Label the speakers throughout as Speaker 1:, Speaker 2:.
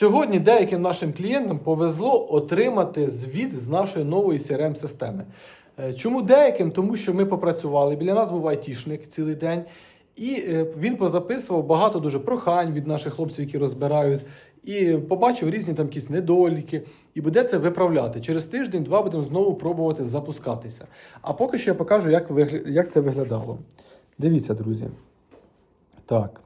Speaker 1: Сьогодні деяким нашим клієнтам повезло отримати звіт з нашої нової crm системи Е, Чому деяким? Тому що ми попрацювали. Біля нас був айтішник цілий день, і е, він позаписував багато дуже прохань від наших хлопців, які розбирають, і побачив різні там якісь недоліки, і буде це виправляти. Через тиждень-два будемо знову пробувати запускатися. А поки що я покажу, як, вигля... як це виглядало. Дивіться, друзі. Так.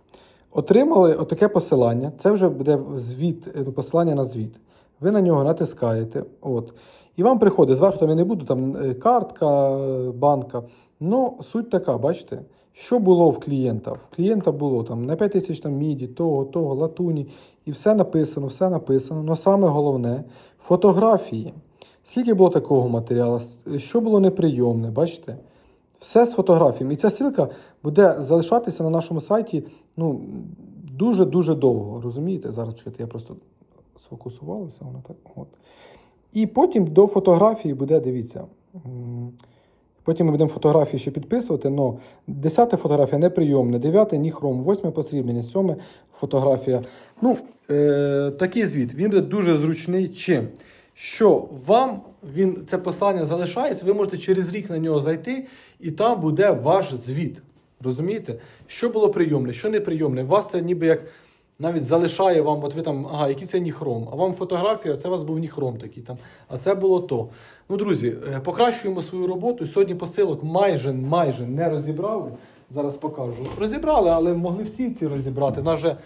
Speaker 1: Отримали отаке посилання. Це вже буде звіт, е, ну, посилання на звіт. Ви на нього натискаєте. От. І вам приходить, зверху там я не буду, там е, картка, е, банка. Ну, суть така, бачите, що було в клієнта? В клієнта було там на 5 тисяч там міді, того, того, латуні, і все написано, все написано. Але саме головне фотографії. Скільки було такого матеріалу? Що було неприйомне, бачите? Все з фотографіями. І ця ссылка буде залишатися на нашому сайті ну, дуже-дуже довго. Розумієте? Зараз чекайте, я просто сфокусувалася, воно так. От. І потім до фотографії буде, дивіться. Потім ми будемо фотографії ще підписувати, але 10 фотографія неприйомна, 9 ні хром, 8 посріблення, 7 фотографія. Ну, е, такий звіт. Він буде дуже зручний чим? Що вам він це послання залишається, ви можете через рік на нього зайти, і там буде ваш звіт. Розумієте? Що було прийомне, що неприйомне. Вас це ніби як навіть залишає вам, от ви там, ага, який це ніхром. А вам фотографія, це у вас був ніхром такий там. А це було то. Ну, друзі, е, покращуємо свою роботу. Сьогодні посилок майже майже не розібрали. Зараз покажу. Розібрали, але могли всі ці розібрати. У нас же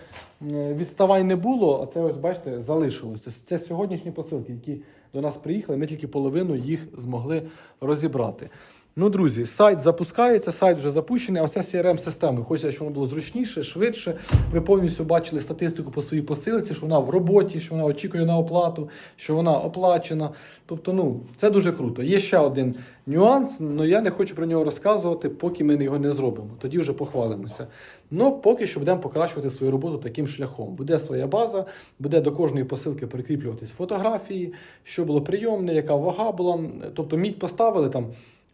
Speaker 1: відставань не було, а це ось бачите, залишилося. Це сьогоднішні посилки, які до нас приїхали. Ми тільки половину їх змогли розібрати. Ну, друзі, сайт запускається, сайт вже запущений, а оця CRM-система. Хочеться, щоб воно було зручніше, швидше. Ви повністю бачили статистику по своїй посилці, що вона в роботі, що вона очікує на оплату, що вона оплачена. Тобто, ну, це дуже круто. Є ще один нюанс, але я не хочу про нього розказувати, поки ми його не зробимо. Тоді вже похвалимося. Ну, поки що будемо покращувати свою роботу таким шляхом. Буде своя база, буде до кожної посилки прикріплюватись фотографії, що було прийомне, яка вага була. Тобто мідь поставили там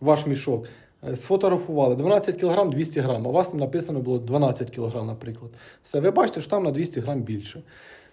Speaker 1: ваш мішок, е, сфотографували 12 кг 200 г, а у вас там написано було 12 кг, наприклад. Все, ви бачите, що там на 200 г більше.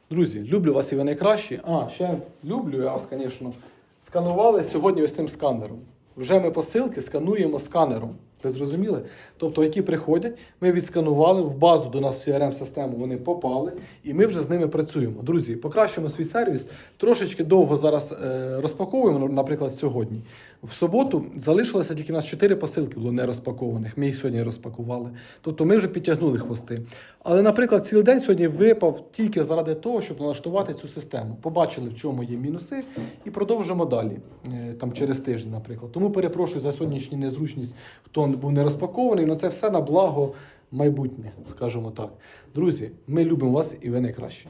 Speaker 1: Друзі, люблю вас і ви найкращі. А, ще люблю я вас, звісно. Сканували сьогодні ось цим сканером. Вже ми посилки скануємо сканером. Ви зрозуміли? Тобто, які приходять, ми відсканували в базу до нас в CRM-систему, вони попали, і ми вже з ними працюємо. Друзі, покращуємо свій сервіс. Трошечки довго зараз е, розпаковуємо, наприклад, сьогодні. В суботу залишилося тільки у нас 4 посилки було не розпакованих. Ми їх сьогодні розпакували. Тобто ми вже підтягнули хвости. Але, наприклад, цілий день сьогодні випав тільки заради того, щоб налаштувати цю систему. Побачили, в чому є мінуси, і продовжимо далі, е, там через тиждень, наприклад. Тому перепрошую за сьогоднішню незручність, хто був не розпакований, але це все на благо майбутнє, скажімо так. Друзі, ми любимо вас і ви найкращі.